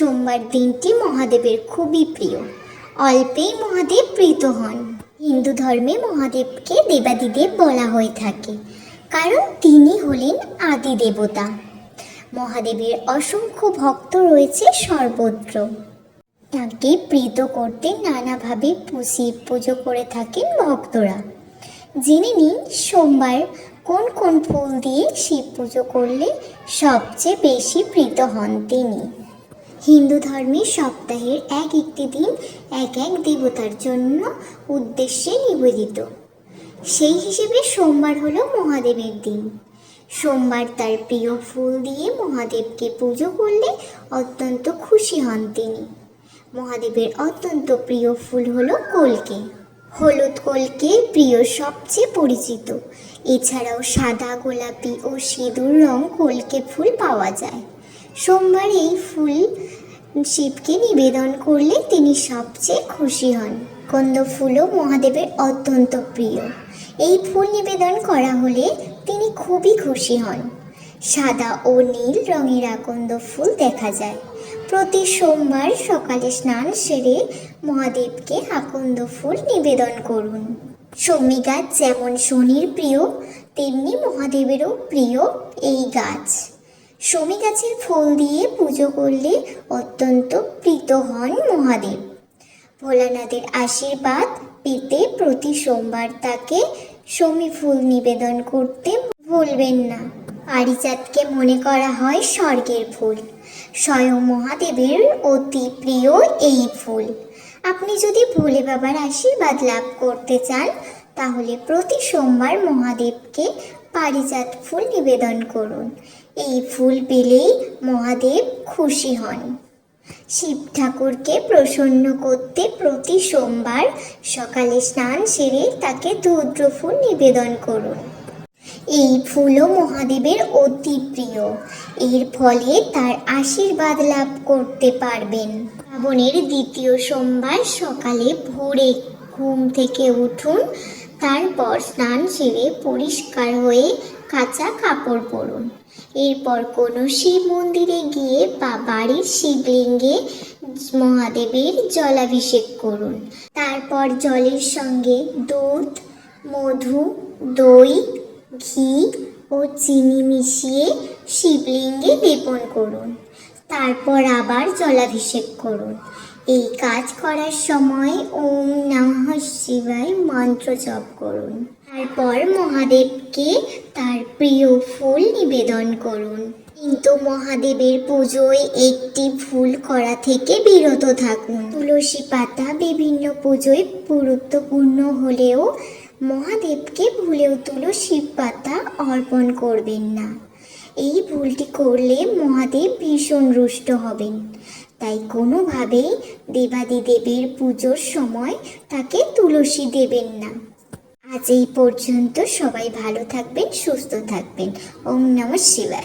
সোমবার দিনটি মহাদেবের খুবই প্রিয়। অল্পেই মহাদেব প্রীত হন। হিন্দু ধর্মে মহাদেবকে দেবাদিদেব বলা হয়ে থাকে, কারণ তিনি হলেন আদি দেবতা। মহাদেবের অসংখ্য ভক্ত রয়েছে সর্বত্র। তাকে প্রীত করতে নানাভাবে শিব পুজো করে থাকেন ভক্তরা। জেনে নিন সোমবার কোন কোন ফুল দিয়ে শিব পুজো করলে সবচেয়ে বেশি প্রীত হন তিনি। হিন্দু ধর্মে সপ্তাহের এক একটি দিন এক এক দেবতার জন্য উদ্দেশ্যে নিবেদিত। সেই হিসেবে সোমবার হলো মহাদেবের দিন। সোমবার তার প্রিয় ফুল দিয়ে মহাদেবকে পুজো করলে অত্যন্ত খুশি হন তিনি। মহাদেবের অত্যন্ত প্রিয় ফুল হলো কলকে। হলুদ কলকে প্রিয় সবচেয়ে পরিচিত। এছাড়াও সাদা গোলাপি ও সিঁদুর রং কলকে ফুল পাওয়া যায়। সোমবার এই ফুল শিবকে নিবেদন করলে তিনি সবচেয়ে খুশি হন। কন্দ ফুলও মহাদেবের অত্যন্ত প্রিয়। এই ফুল নিবেদন করা হলে তিনি খুবই খুশি হন। সাদা ও নীল রঙের আকন্দ ফুল দেখা যায়। প্রতি সোমবার সকালে স্নান সেরে মহাদেবকে আকন্দ ফুল নিবেদন করুন। শমী গাছ যেমন শনির প্রিয়, তেমনি মহাদেবেরও প্রিয় এই গাছ। শমী গাছের ফুল দিয়ে পুজো করলে অত্যন্ত প্রীত হন মহাদেব। ভোলানাথের আশীর্বাদ পেতে প্রতি সোমবার তাকে শমী ফুল নিবেদন করতে ভুলবেন না। পারিজাতকে মনে করা হয় স্বর্গের ফুল। স্বয়ং মহাদেবের অতি প্রিয় এই ফুল। আপনি যদি ভোলে বাবার আশীর্বাদ লাভ করতে চান, তাহলে প্রতি সোমবার মহাদেবকে পারিজাত ফুল নিবেদন করুন। এই ফুল পেলেই মহাদেব খুশি হন। শিব ঠাকুরকে প্রসন্ন করতে প্রতি সোমবার সকালে স্নান সেরে তাকে ধূদ্র ফুল নিবেদন করুন। এই ফুলও মহাদেবের অতি প্রিয়। এর ফলে তার আশীর্বাদ লাভ করতে পারবেন। শ্রাবণের দ্বিতীয় সোমবার সকালে ভোরে ঘুম থেকে উঠুন তারপর স্নান সেরে পরিষ্কার হয়ে কাঁচা কাপড় পরুন। এরপর কোনো শিব মন্দিরে গিয়ে বা বাড়ির শিবলিঙ্গে মহাদেবের জলাভিষেক করুন। তারপর জলের সঙ্গে দুধ, মধু, দই, ঘি ও চিনি মিশিয়ে শিবলিঙ্গে লেপন করুন। তারপর আবার জলাভিষেক করুন। এই কাজ করার সময় ওম নমঃ শিবায় মন্ত্র জপ করুন। তারপর মহাদেবকে তার প্রিয় ফুল নিবেদন করুন। কিন্তু মহাদেবের পুজোয় একটি ফুল করা থেকে বিরত থাকুন। তুলসী পাতা বিভিন্ন পুজোয় গুরুত্বপূর্ণ হলেও মহাদেবকে ভুলেও তুলসী পাতা অর্পণ করবেন না। এই ভুলটি করলে মহাদেব ভীষণ রুষ্ট হবেন। তাই কোনোভাবেই দেবাদিদেবের পুজোর সময় তাকে তুলসী দেবেন না। আজ এই পর্যন্ত সবাই ভালো থাকবেন, সুস্থ থাকবেন। ওম নমঃ শিবায়।